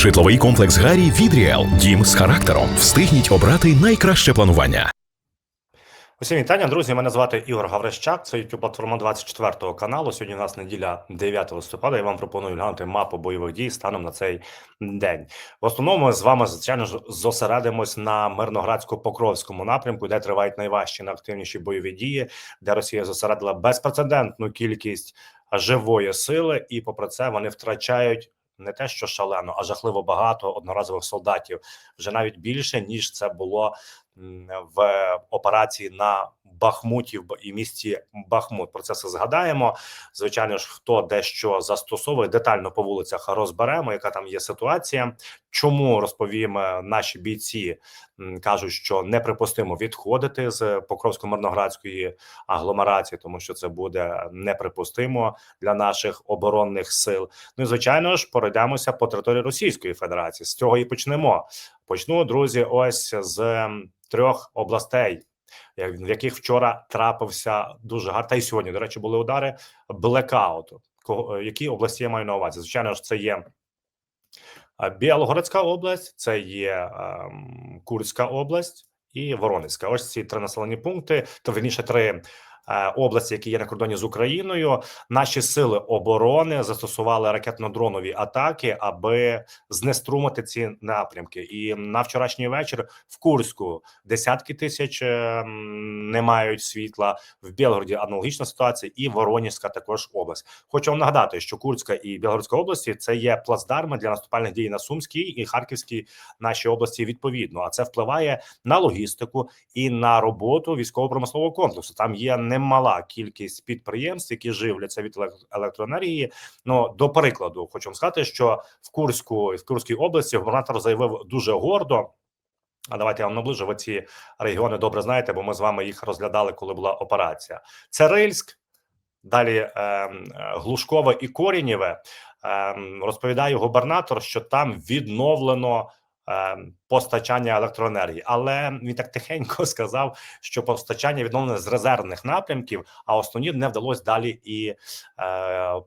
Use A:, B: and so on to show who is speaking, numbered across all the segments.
A: Житловий комплекс Гарі від Ріел. Дім з характером. Встигніть обрати найкраще планування.
B: Усім вітання, друзі. Мене звати Ігор Гаврищак. Це youtube платформа 24 каналу. Сьогодні у нас неділя 9 листопада. Я вам пропоную глянути мапу бойових дій станом на цей день. В основному ми з вами звичайно ж зосередимось на мирноградсько-покровському напрямку, де тривають найважчі найактивніші бойові дії, де Росія зосередила безпрецедентну кількість живої сили, і попри це вони втрачають. Не те, що шалено, а жахливо багато одноразових солдатів. Вже навіть більше ніж це було в операції на Бахмуті і місті Бахмут. Про це все згадаємо. Звичайно ж, хто дещо застосовує детально по вулицях розберемо, яка там є ситуація. Чому розповім е, наші бійці кажуть, що неприпустимо відходити з Покровсько-Мирноградської агломерації, тому що це буде неприпустимо для наших оборонних сил. Ну і звичайно ж, пройдемося по території Російської Федерації. З цього і почнемо. Почну, друзі, ось з трьох областей, в яких вчора трапився дуже гарно. Та й сьогодні, до речі, були удари блекауту. Е, Які області я маю на увазі? Звичайно ж, це є е, Білогородська область, це є ем, Курська область і Воронезька. Ось ці три населені пункти, то верніше три області, які є на кордоні з Україною. Наші сили оборони застосували ракетно-дронові атаки, аби знеструмити ці напрямки. І на вчорашній вечір в Курську десятки тисяч е, не мають світла. В Білгороді аналогічна ситуація, і Воронізька також область. Хочу вам нагадати, що Курська і Білгородська області це є плацдарми для наступальних дій на Сумській і Харківській нашій області. Відповідно, а це впливає на логістику і на роботу військово-промислового комплексу. Там є немала кількість підприємств, які живляться від електроенергії. Ну до прикладу, хочу вам сказати, що в Курську в Курській області губернатор заявив дуже гордо. А давайте я вам наближу. Ви ці регіони добре знаєте, бо ми з вами їх розглядали, коли була операція. Це Рильськ, далі е, Глушкове і Корінєве. Ем, розповідає губернатор, що там відновлено постачання електроенергії, але він так тихенько сказав, що постачання відновлене з резервних напрямків, а основні не вдалося далі і е,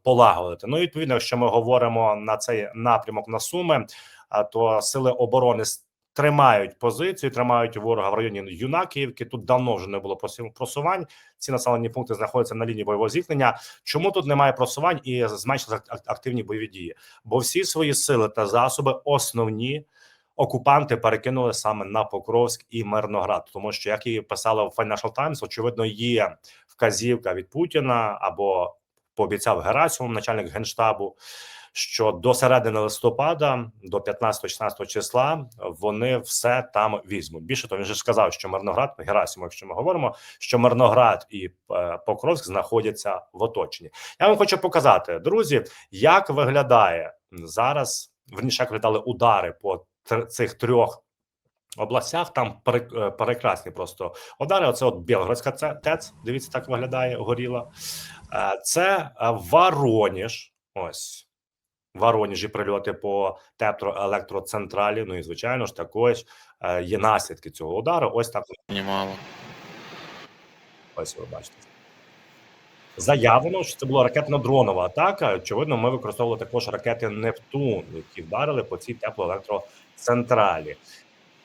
B: полагодити. Ну відповідно, якщо ми говоримо на цей напрямок на суми, а то сили оборони тримають позицію, тримають ворога в районі Юнакіївки. Тут давно вже не було просувань. Ці населені пункти знаходяться на лінії бойового зіткнення. Чому тут немає просувань і зменшилися ак- активні бойові дії? Bо всі свої сили та засоби основні. Окупанти перекинули саме на Покровськ і Мирноград, тому що як і писали в Financial Times, очевидно, є вказівка від Путіна або пообіцяв Герасимов, начальник генштабу, що до середини листопада, до 15-16 числа, вони все там візьмуть. Більше того, він же сказав, що Мирноград, Герасимов, якщо ми говоримо, що Мирноград і е, Покровськ знаходяться в оточенні. Я вам хочу показати, друзі, як виглядає зараз. Верніше, як виглядали удари по цих трьох областях. Там е, прекрасні просто удари. Оце от Білгородська ТЕЦ. Дивіться, так виглядає горіла. Е, Це е, Вороніж. Ось в Воронежі прильоти по теплоелектроцентралі. Ну і звичайно ж також е, є наслідки цього удару. Ось так
C: Немало.
B: ось ви бачите. Заявлено, що це була ракетно-дронова атака. Очевидно, ми використовували також ракети Нептун, які вдарили по цій теплоелектроцентралі.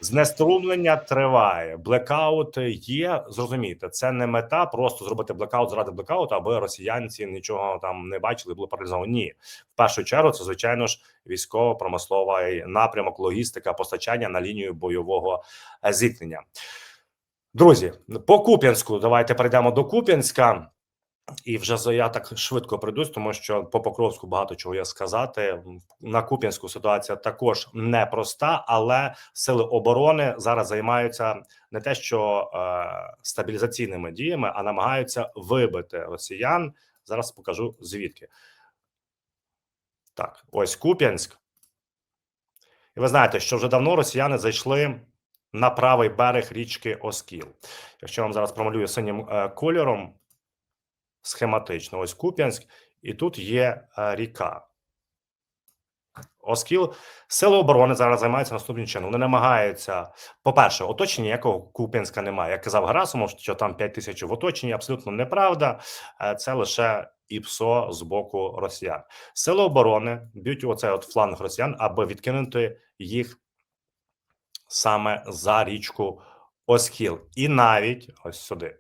B: Знеструмлення триває. Блекаут є. Зрозумійте, це не мета просто зробити блекаут заради блекауту, аби росіянці нічого там не бачили, були паралізовані. Ні, в першу чергу, це звичайно ж військово-промисловий напрямок, логістика, постачання на лінію бойового зіткнення. Друзі, по Куп'янську давайте перейдемо до Куп'янська. І вже я так швидко прийдусь, тому що по Покровську багато чого є сказати. На Куп'янську ситуація також непроста, але сили оборони зараз займаються не те, що е, стабілізаційними діями, а намагаються вибити росіян. Зараз покажу звідки. Так, ось Куп'янськ. І ви знаєте, що вже давно росіяни зайшли на правий берег річки Оскіл. Якщо вам зараз промалюю синім е, кольором, схематично. Ось Куп'янськ, і тут є е, ріка. Оскіл сили оборони зараз займаються наступним чином. Вони намагаються, по-перше, оточення ніякого Куп'янська немає. Як казав Герасимов, що там 5 тисяч в оточенні, абсолютно неправда. Е, Це лише і ПСО з боку росіян. Сили оборони б'ють оцей от фланг росіян, аби відкинути їх саме за річку Оскіл, і навіть ось сюди.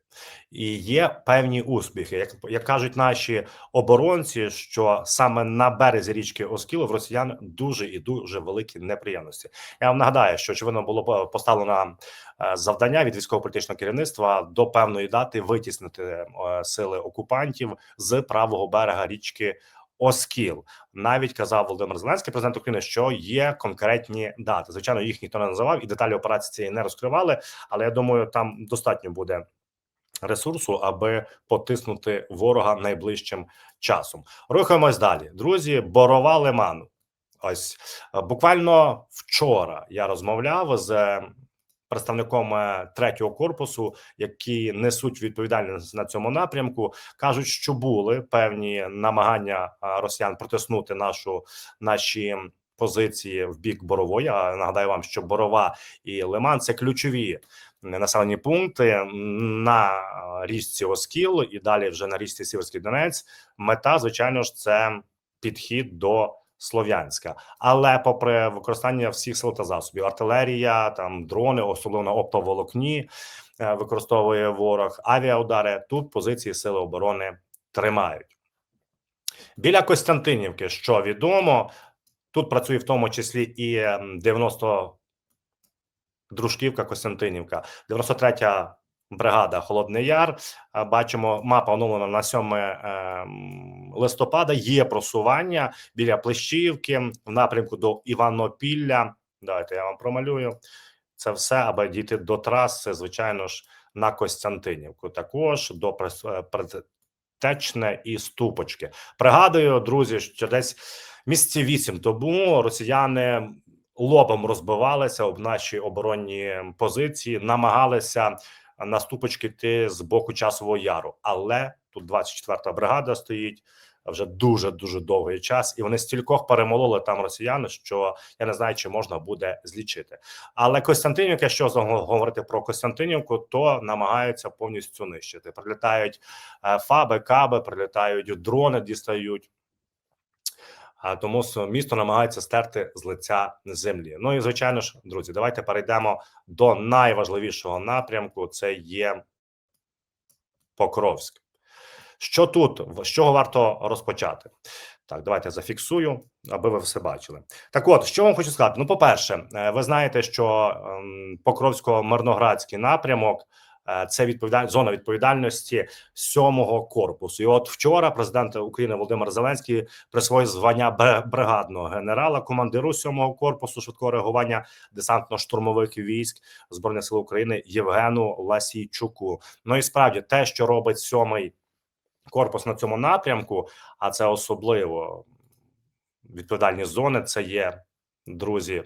B: І є певні успіхи, як, як кажуть наші оборонці, що саме на березі річки Оскіл в росіян дуже і дуже великі неприємності. Я вам нагадаю, що очевидно було поставлено е, завдання від військово-політичного керівництва до певної дати витіснити е, сили окупантів з правого берега річки. Оскіл навіть казав Володимир Зеленський, президент України, що є конкретні дати. Звичайно, їх ніхто не називав і деталі операції цієї не розкривали. Але я думаю, там достатньо буде ресурсу, аби потиснути ворога найближчим часом. Рухаємось далі, друзі. Борова лиман. Ось буквально вчора я розмовляв з представником е, третього корпусу, які несуть відповідальність на цьому напрямку. кажуть, що були певні намагання росіян протиснути нашу наші. Позиції в бік борової. Я нагадаю вам, що борова і лиман це ключові населені пункти на е, річці Оскіл і далі вже на річці Сіверський Донець. Мета, звичайно ж, це підхід до Слов'янська, але попри використання всіх сил та засобів, артилерія, там дрони, особливо на оптоволокні е, використовує ворог, авіаудари. Тут позиції сили оборони тримають. Біля Костянтинівки, що відомо, тут працює в тому числі і ем, 90 Дружківка, Костянтинівка, 93-я бригада Холодний Яр. Бачимо, мапа оновлена на 7 ем, листопада. Є просування біля Плещівки в напрямку до Іванопілля. Давайте я вам промалюю це все, аби дійти до траси, звичайно ж, на Костянтинівку. Також до е, і Ступочки. Пригадую, друзі, що десь місяці вісім тому росіяни лобом розбивалися об наші оборонні позиції, намагалися на ступочки йти з боку часового яру. Але тут 24-та бригада стоїть вже дуже дуже довгий час, і вони стількох перемололи там росіяни, що я не знаю, чи можна буде злічити. Але Костянтинівка, якщо говорити про Костянтинівку, то намагаються повністю нищити. Прилітають е, фаби, каби, прилітають дрони, дістають. А тому місто намагається стерти з лиця землі. Ну і звичайно ж, друзі, давайте перейдемо до найважливішого напрямку. Це є Покровськ. Що тут з чого варто розпочати? Так, давайте зафіксую, аби ви все бачили. Так, от що вам хочу сказати. Ну, по-перше, е, ви знаєте, що ем, Покровсько-Мирноградський напрямок це відповідаль... зона відповідальності сьомого корпусу. І от вчора президент України Володимир Зеленський присвоїв звання бригадного генерала, командиру сьомого корпусу швидкого реагування десантно-штурмових військ збройних сил України Євгену Ласійчуку. Ну і справді те, що робить сьомий корпус на цьому напрямку, а це особливо відповідальні зони. Це є друзі,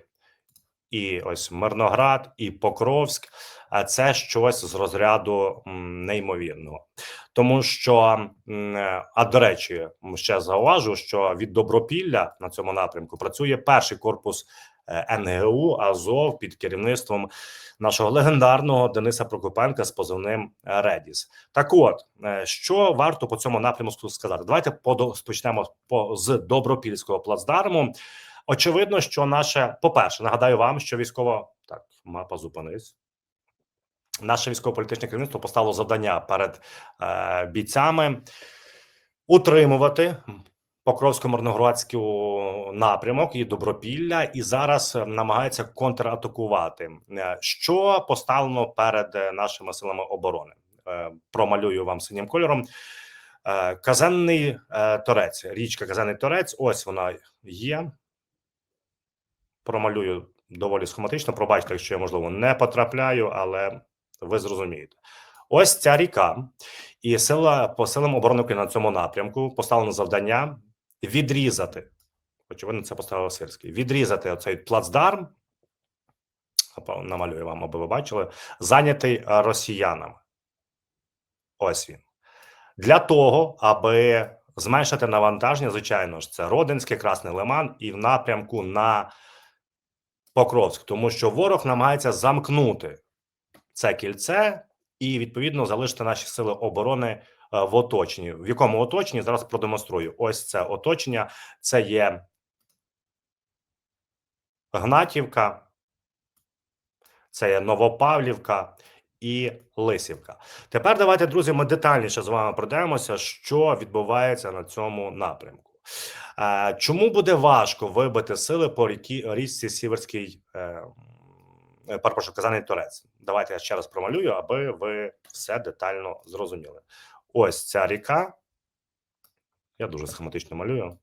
B: і ось Мирноград, і Покровськ. А це щось з розряду неймовірного, тому що е, а до речі, ще зауважу, що від Добропілля на цьому напрямку працює перший корпус е, НГУ Азов під керівництвом нашого легендарного Дениса Прокопенка з позивним Редіс. Так, от е, що варто по цьому напрямку сказати? Давайте почнемо по з Добропільського плацдарму. Очевидно, що наше, по-перше, нагадаю вам, що військово так, мапа зупинись. Наше військово-політичне керівництво поставило завдання перед е, бійцями утримувати Покровсько-Мирноградський напрямок і Добропілля, і зараз намагається контратакувати. Е, Що поставлено перед нашими силами оборони? Е, Промалюю вам синім кольором. Е, Казенний е, торець, річка Казенний торець. Ось вона є. Промалюю доволі схематично. Пробачте, якщо я можливо не потрапляю, але ви зрозумієте. Ось ця ріка, і сила по силам оборони на цьому напрямку поставлено завдання відрізати. Очевидно, це поставив Сирський. Відрізати оцей плацдарм. Намалюю вам, аби ви бачили, зайнятий росіянами. Ось він. Для того, аби зменшити навантаження, звичайно ж, це Родинський, Красний Лиман і в напрямку на Покровськ, тому що ворог намагається замкнути це кільце і відповідно залишити наші сили оборони в оточенні. В якому оточенні зараз продемонструю. Ось це оточення. Це є Гнатівка, це є Новопавлівка і Лисівка. Тепер давайте, друзі, ми детальніше з вами пройдемося, що відбувається на цьому напрямку. Е, Чому буде важко вибити сили по рікі річці Сіверський, е, перепрошую, Казаний Торець? Давайте я ще раз промалюю, аби ви все детально зрозуміли. Ось ця ріка. Я дуже схематично малюю.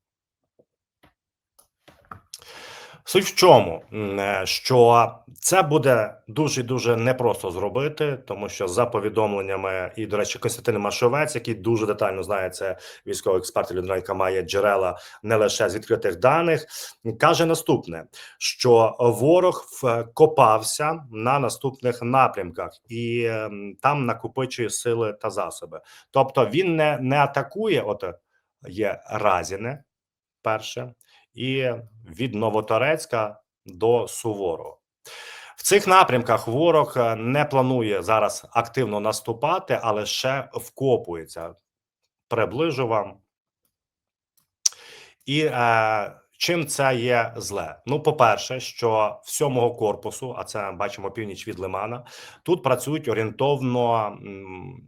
B: Суть в чому, е, що це буде дуже дуже непросто зробити, тому що за повідомленнями, і до речі, Костянтин Машовець, який дуже детально знає це військовий експерт, людина, яка має джерела не лише з відкритих даних, каже наступне: що ворог вкопався на наступних напрямках і ем, там накопичує сили та засоби. Тобто він не, не атакує, от є Разіне, перше і від Новоторецька до Суворова. В цих напрямках ворог е, не планує зараз активно наступати, але ще вкопується. Приближу вам. І е, чим це є зле? Ну, по-перше, що в корпусу, а це бачимо північ від Лимана, тут працюють орієнтовно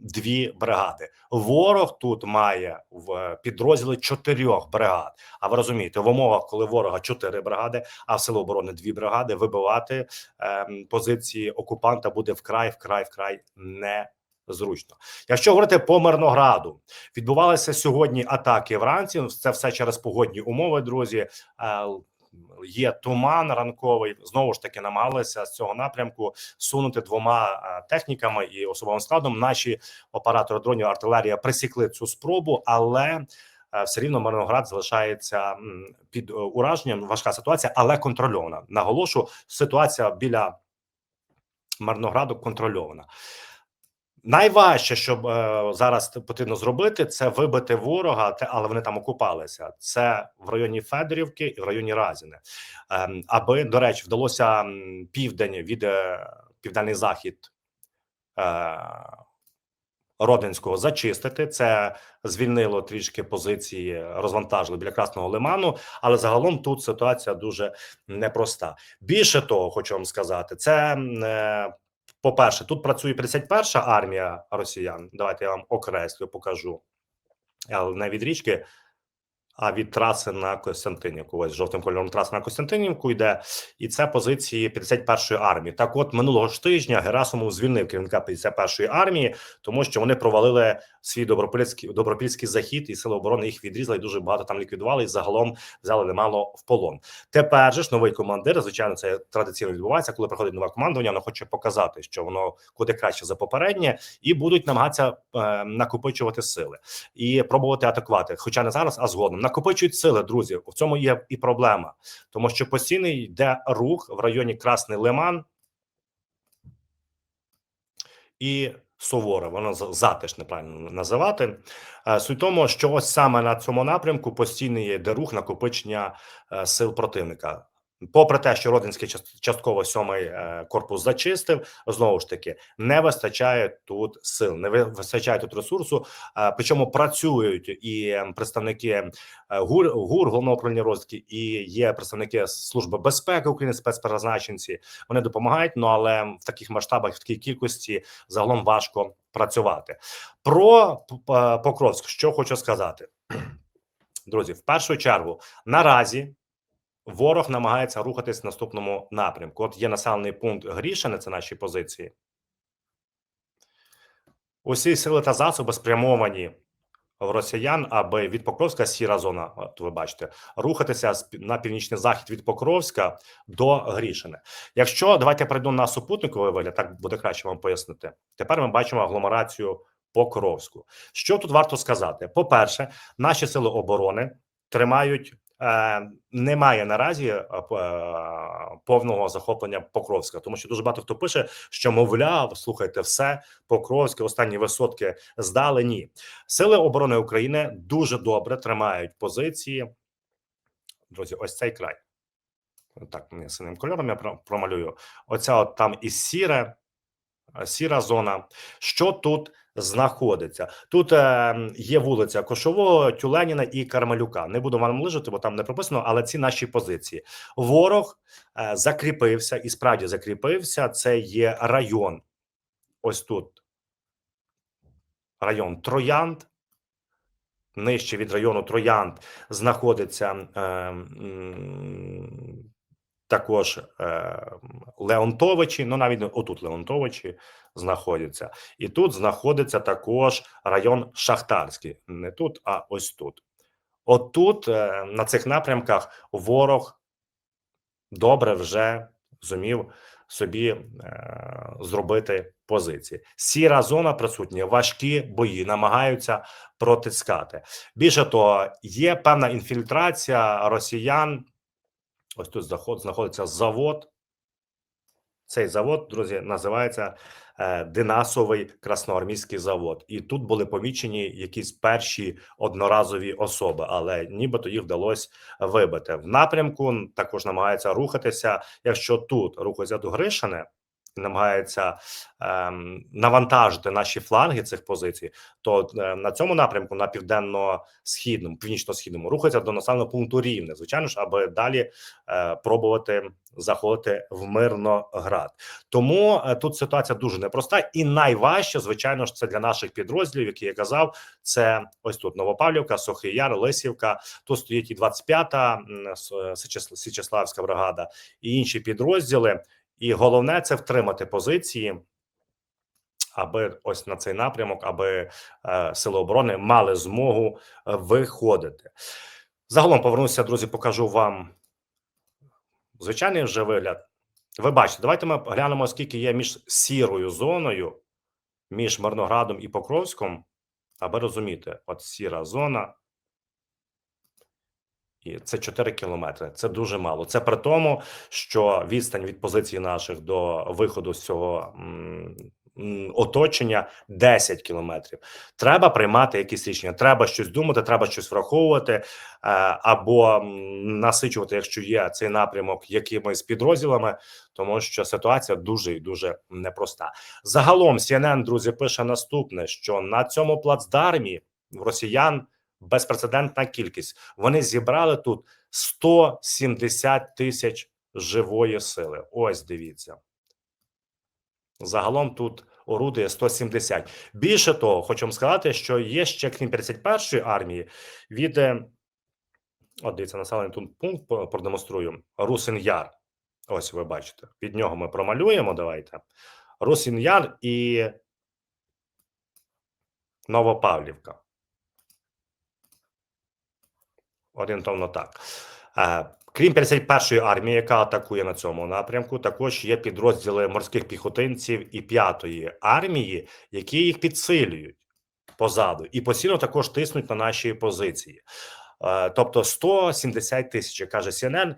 B: дві бригади. Ворог тут має в підрозділі чотирьох бригад. А ви розумієте, в умовах, коли ворога чотири бригади, а в сили оборони дві бригади, вибивати е, позиції окупанта буде вкрай, вкрай, вкрай не. Зручно, якщо говорити по Мирнограду, відбувалися сьогодні атаки вранці. Це все через погодні умови, друзі. Е, Є туман ранковий. Знову ж таки намагалися з цього напрямку сунути двома е, техніками і особовим складом. Наші оператори дронів артилерія присікли цю спробу, але е, все рівно Мирноград залишається під ураженням. Важка ситуація, але контрольована. Наголошу, ситуація біля Мирнограду контрольована. Найважче, що е, зараз потрібно зробити, це вибити ворога, те, але вони там окупалися. Це в районі Федорівки і в районі Разіне. Ем, аби до речі, вдалося південь від е, південний захід е, Родинського зачистити. Це звільнило трішки позиції, розвантажили біля Красного Лиману. Але загалом тут ситуація дуже непроста. Більше того, хочу вам сказати, це. Е, по-перше, тут працює 51-ша армія росіян. Давайте я вам окреслю, покажу. Але не від річки, а від траси на Костянтинівку. Ось жовтим кольором траса на Костянтинівку йде, і це позиції 51-ї армії. Так, от минулого ж тижня Герасимов звільнив керівника 51-ї армії, тому що вони провалили свій добропільський добропільський захід, і сили оборони їх відрізали, і дуже багато там ліквідували. І загалом взяли немало в полон. Тепер же ж новий командир. Звичайно, це традиційно відбувається, коли приходить нове командування. Воно хоче показати, що воно куди краще за попереднє, і будуть намагатися е, накопичувати сили і пробувати атакувати. Хоча не зараз, а згодом накопичують сили, друзі. В цьому є і проблема, тому що постійно йде рух в районі Красний Лиман і Сувора, воно за- затишне правильно називати. Е, Суть тому, що ось саме на цьому напрямку постійно йде рух накопичення е, сил противника. Попри те, що Родинський част- частково сьомий е, корпус зачистив, знову ж таки не вистачає тут сил, не вистачає тут ресурсу. Е, Причому працюють і представники е, ГУР, ГУР головного управління розвідки, і є представники служби безпеки України, спецпризначенці. Вони допомагають. Ну але в таких масштабах, в такій кількості загалом важко працювати. Про Покровськ, що хочу сказати, друзі, в першу чергу наразі. Ворог намагається рухатись в наступному напрямку. От є населений пункт Грішине, це наші позиції. Усі сили та засоби спрямовані в росіян, аби від Покровська сіра зона, от ви бачите, рухатися на північний захід від Покровська до Грішине. Якщо давайте я перейду на супутниковий вигляд, так буде краще вам пояснити. Тепер ми бачимо агломерацію Покровську. Що тут варто сказати? По-перше, наші сили оборони тримають. Е, немає наразі е, е, повного захоплення Покровська, тому що дуже багато хто пише, що мовляв, слухайте, все Покровське, останні висотки здали. Ні, сили оборони України дуже добре тримають позиції. Друзі, ось цей край. Так, не синим кольором я промалюю. Оця от там і сіре, е, сіра зона. Що тут знаходиться. Тут е, є вулиця Кошового, Тюленіна і Кармелюка. Не буду вам лежати, бо там не прописано, але ці наші позиції. Ворог е, закріпився і справді закріпився. Це є район. Ось тут район Троянд. Нижче від району Троянд знаходиться е, також е, Леонтовичі. Ну навіть отут Леонтовичі знаходяться, і тут знаходиться також район Шахтарський. Не тут, а ось тут. Отут, е, на цих напрямках, ворог добре вже зумів собі е, зробити позиції. Сіра зона присутня, важкі бої намагаються протискати. Більше того, є певна інфільтрація росіян. Ось тут заход, знаходиться завод. Цей завод, друзі, називається е, Динасовий красноармійський завод. І тут були помічені якісь перші одноразові особи, але нібито їх вдалося вибити. В напрямку також намагаються рухатися. Якщо тут рухаються до Гришини, намагаються ем, навантажити наші фланги цих позицій, то е, на цьому напрямку, на південно-східному, північно-східному, рухаються до населеного пункту Рівне, звичайно ж, аби далі е, пробувати заходити в Мирноград. Тому е, тут ситуація дуже непроста, і найважче, звичайно ж, це для наших підрозділів, які я казав. Це ось тут Новопавлівка, Сухий Яр, Лисівка. Тут стоїть і 25-та м, Січеславська бригада, і інші підрозділи. І головне це втримати позиції, аби ось на цей напрямок, аби е, сили оборони мали змогу е, виходити. Загалом повернуся, друзі, покажу вам звичайний вже вигляд. Ви бачите, давайте ми глянемо, скільки є між сірою зоною, між Мирноградом і Покровськом, аби розуміти, от сіра зона. І це 4 кілометри. Це дуже мало. Це при тому, що відстань від позиції наших до виходу з цього оточення 10 кілометрів. Треба приймати якісь рішення. Треба щось думати, треба щось враховувати е, або насичувати, якщо є цей напрямок, якимись підрозділами, тому що ситуація дуже і дуже непроста. Загалом CNN, друзі, пише наступне: що на цьому плацдармі в росіян безпрецедентна кількість. Вони зібрали тут 170 тисяч живої сили. Ось дивіться. Загалом тут орудує 170. Більше того, хочу вам сказати, що є ще крім 51-ї армії від е, от дивіться, населений тут пункт продемонструю. Русин Яр. Ось ви бачите. Під нього ми промалюємо. Давайте. Русин Яр і Новопавлівка. Орієнтовно так. Е, Крім 51-ї армії, яка атакує на цьому напрямку, також є підрозділи морських піхотинців і 5-ї армії, які їх підсилюють позаду і постійно також тиснуть на наші позиції. Е, Тобто 170 тисяч, каже CNN,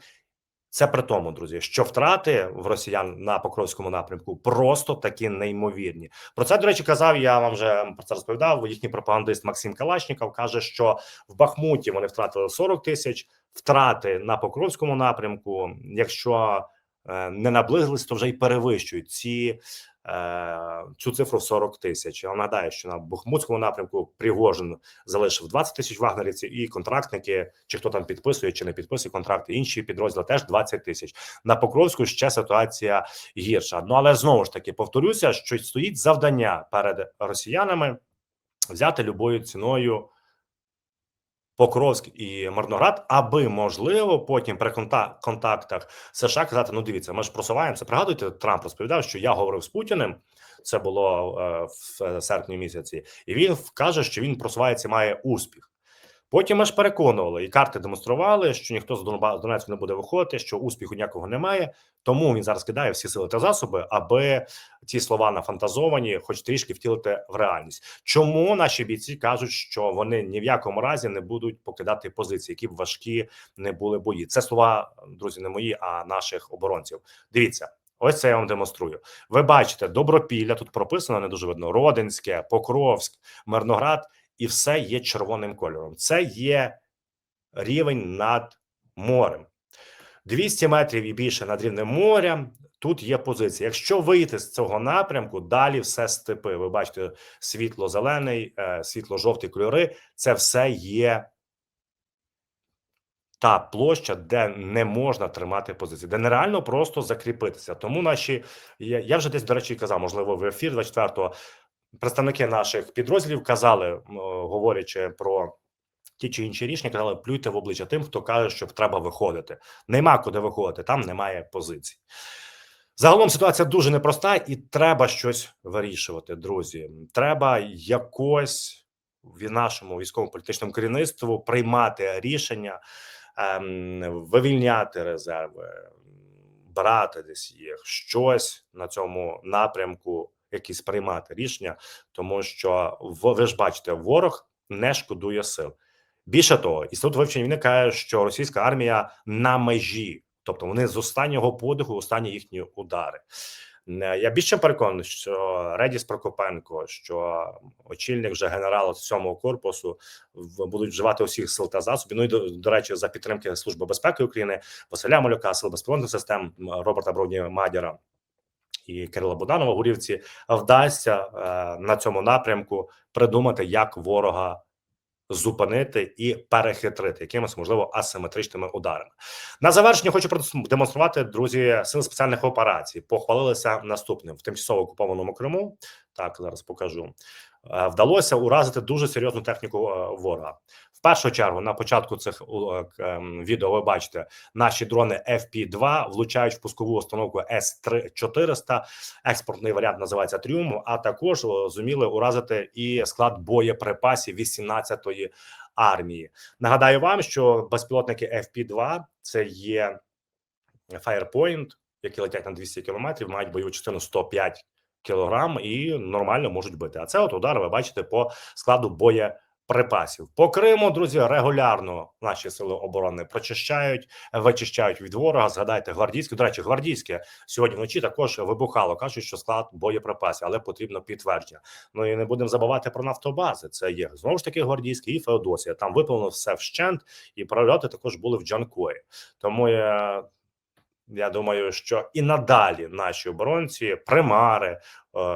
B: це при тому, друзі, що втрати в росіян на Покровському напрямку просто такі неймовірні. Про це, до речі, казав. Я вам вже про це розповідав. Їхній пропагандист Максим Калашніков каже, що в Бахмуті вони втратили 40 тисяч, втрати на Покровському напрямку. Якщо е, не наблизились, то вже й перевищують ці. Е, Цю цифру в 40 тисяч. Я нагадаю, що на Бахмутському напрямку Пригожин залишив 20 тисяч вагнерівців, і контрактники, чи хто там підписує, чи не підписує контракти, інші підрозділи теж 20 тисяч. На Покровську ще ситуація гірша. Ну але знову ж таки повторюся, що стоїть завдання перед росіянами взяти любою ціною Покровськ і Марноград, аби можливо потім при конта- контактах США казати: ну дивіться, ми ж просуваємося. Пригадуйте, Трамп розповідав, що я говорив з Путіним. Це було е, в серпні місяці, і він каже, що він просувається, має успіх. Потім ми ж переконували і карти демонстрували, що ніхто з Донецька не буде виходити, що успіху ніякого немає. Тому він зараз кидає всі сили та засоби, аби ці слова нафантазовані, хоч трішки втілити в реальність. Чому наші бійці кажуть, що вони ні в якому разі не будуть покидати позиції, які б важкі не були бої? Це слова, друзі, не мої, а наших оборонців. Дивіться. Ось це я вам демонструю. Ви бачите, добропілля тут прописано не дуже видно. Родинське, Покровськ, Мирноград, і все є червоним кольором. Це є рівень над морем. 200 метрів і більше над рівнем моря. тут є позиція. Якщо вийти з цього напрямку, далі все степи. Ви бачите, світло-зелений, е, світло-жовті кольори. Це все є та площа, де не можна тримати позиції, де нереально просто закріпитися. Тому наші я, я вже десь до речі казав, можливо, в ефір 24-го представники наших підрозділів казали, говорячи про ті чи інші рішення, казали, плюйте в обличчя тим, хто каже, що треба виходити. Нема куди виходити, там немає позицій. Загалом ситуація дуже непроста, і треба щось вирішувати, друзі. Треба якось в нашому військово-політичному керівництву приймати рішення, ем, вивільняти резерви, брати десь їх, щось на цьому напрямку, якісь приймати рішення, тому що ви ж бачите, ворог не шкодує сил. Більше того, інститут вивчення війни каже, що російська армія на межі, тобто вони з останнього подиху, останні їхні удари. Е, Я більше переконаний, що Редіс Прокопенко, що очільник вже генерал сьомого корпусу будуть вживати усіх сил та засобів. Ну і до, до речі, за підтримки Служби безпеки України, Василя Малюка, Сил безпілотних систем Роберта Броні Мадяра і Кирила Буданова Гурівці вдасться е, на цьому напрямку придумати, як ворога зупинити і перехитрити якимось можливо асиметричними ударами. На завершення хочу продемонструвати друзі сили спеціальних операцій. Похвалилися наступним в тимчасово окупованому Криму. Так зараз покажу. Е, Вдалося уразити дуже серйозну техніку е, ворога. В першу чергу на початку цих е, ем, відео ви бачите, наші дрони FP2 влучають в пускову установку С 400 Експортний варіант називається Тріумф. А також зуміли уразити і склад боєприпасів 18-ї армії. Нагадаю вам, що безпілотники FP2 це є Firepoint, які летять на 200 кілометрів, мають бойову частину 105 кілограм і нормально можуть бити. А це от удар, ви бачите, по складу боєприпасів. По Криму, друзі, регулярно наші сили оборони прочищають, вичищають від ворога. Згадайте, гвардійське, до речі, гвардійське сьогодні вночі також вибухало. кажуть, що склад боєприпасів, але потрібно підтвердження. Ну і не будемо забувати про нафтобази. Це є знову ж таки гвардійське і Феодосія. Там виповнено все вщент, і прольоти також були в Джанкої. Тому я. Я думаю, що і надалі наші оборонці, примари, е,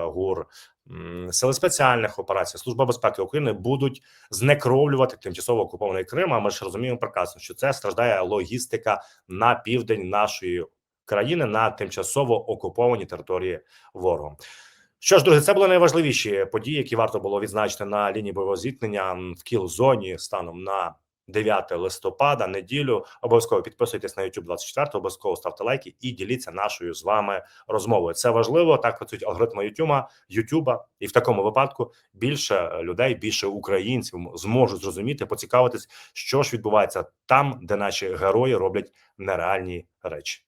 B: гур, сили спеціальних операцій, служба безпеки України будуть знекровлювати тимчасово окупований Крим. А ми ж розуміємо прекрасно, що це страждає логістика на південь нашої країни на тимчасово окупованій території ворогом. Що ж, друзі, це були найважливіші події, які варто було відзначити на лінії бойового зіткнення в кіл-зоні станом на 9 листопада, неділю. Обов'язково підписуйтесь на YouTube 24, обов'язково ставте лайки і діліться нашою з вами розмовою. Це важливо. Так працюють алгоритми YouTube, Ютуба, і в такому випадку більше людей, більше українців зможуть зрозуміти, поцікавитись, що ж відбувається там, де наші герої роблять нереальні речі.